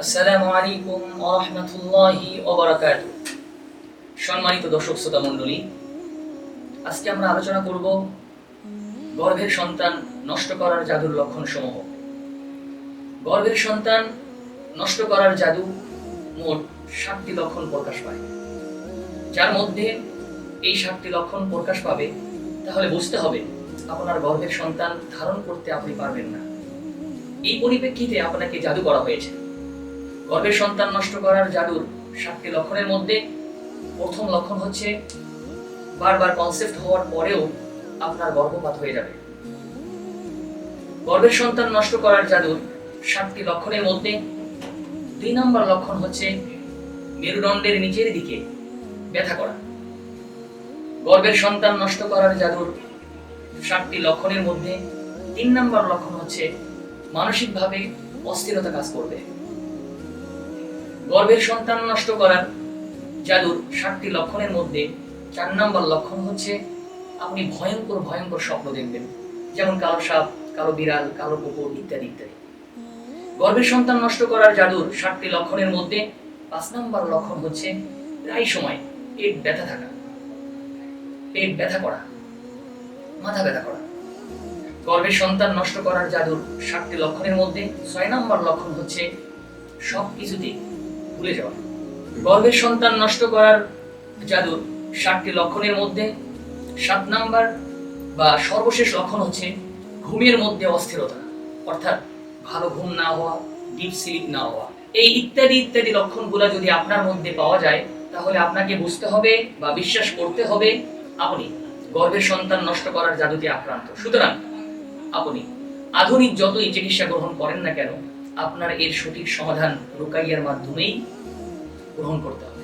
আসসালামু আলাইকুম রাহমাতুল্লাহি ওয়া বারাকাতুহু। সম্মানিত দর্শক শ্রোতা মণ্ডলী, আজকে আমরা আলোচনা করব গর্ভের সন্তান নষ্ট করার জাদুর লক্ষণ সমূহ গর্ভের সন্তান নষ্ট করার জাদু মোট সাতটি লক্ষণ প্রকাশ পায়। যার মধ্যে এই সাতটি লক্ষণ প্রকাশ পাবে, তাহলে বুঝতে হবে আপনার গর্ভের সন্তান ধারণ করতে আপনি পারবেন না। এই পরিপ্রেক্ষিতে আপনাকে জাদু করা হয়েছে। গর্ভের সন্তান নষ্ট করার জাদুর সাতটি লক্ষণের মধ্যে প্রথম লক্ষণ হচ্ছে বারবার কনসেপ্ট হওয়ার পরেও আপনার গর্ভপাত হয়ে যাবে। গর্ভের সন্তান নষ্ট করার জাদুর সাতটি লক্ষণের মধ্যে দুই নম্বর লক্ষণ হচ্ছে মেরুদণ্ডের নিচের দিকে ব্যথা করা। গর্ভের সন্তান নষ্ট করার জাদুর সাতটি লক্ষণের মধ্যে তিন নম্বর লক্ষণ হচ্ছে মানসিকভাবে অস্থিরতা কাজ করবে। গর্ভের সন্তান নষ্ট করার জাদুর সাতটি লক্ষণের মধ্যে চার নম্বর লক্ষণ হচ্ছে আপনি ভয়ঙ্কর ভয়ঙ্কর স্বপ্ন দেখবেন। যেমন কালো সাপ, কালো বিড়াল, কালো কুকুর ইত্যাদি ইত্যাদি। গর্ভের সন্তান নষ্ট করার জাদুর সাতটি লক্ষণের মধ্যে পাঁচ নম্বর লক্ষণ হচ্ছে প্রায় সময় পেট ব্যথা থাকা, পেট ব্যথা করা, মাথা ব্যথা করা। গর্ভের সন্তান নষ্ট করার জাদুর সাতটি লক্ষণের মধ্যে ছয় নম্বর লক্ষণ হচ্ছে সব কিছুতে ভুলে যাওয়া। গর্ভের সন্তান নষ্ট করার জাদুর সাতটি লক্ষণের মধ্যে সাত নাম্বার বা সর্বশেষ লক্ষণ হচ্ছে ঘুমের মধ্যে অস্থিরতা, অর্থাৎ ভালো ঘুম না হওয়া ডিপ স্লিপ না হওয়া। এই ইত্যাদি ইত্যাদি লক্ষণগুলো যদি আপনার মধ্যে পাওয়া যায়, তাহলে আপনাকে বুঝতে হবে বা বিশ্বাস করতে হবে আপনি গর্ভের সন্তান নষ্ট করার জাদুতে আক্রান্ত। সুতরাং আপনি আধুনিক যতই চিকিৎসা গ্রহণ করেন না কেন আপনার এর সঠিক সমাধান রুকাইয়ার মাধ্যমেই গ্রহণ করতে হবে.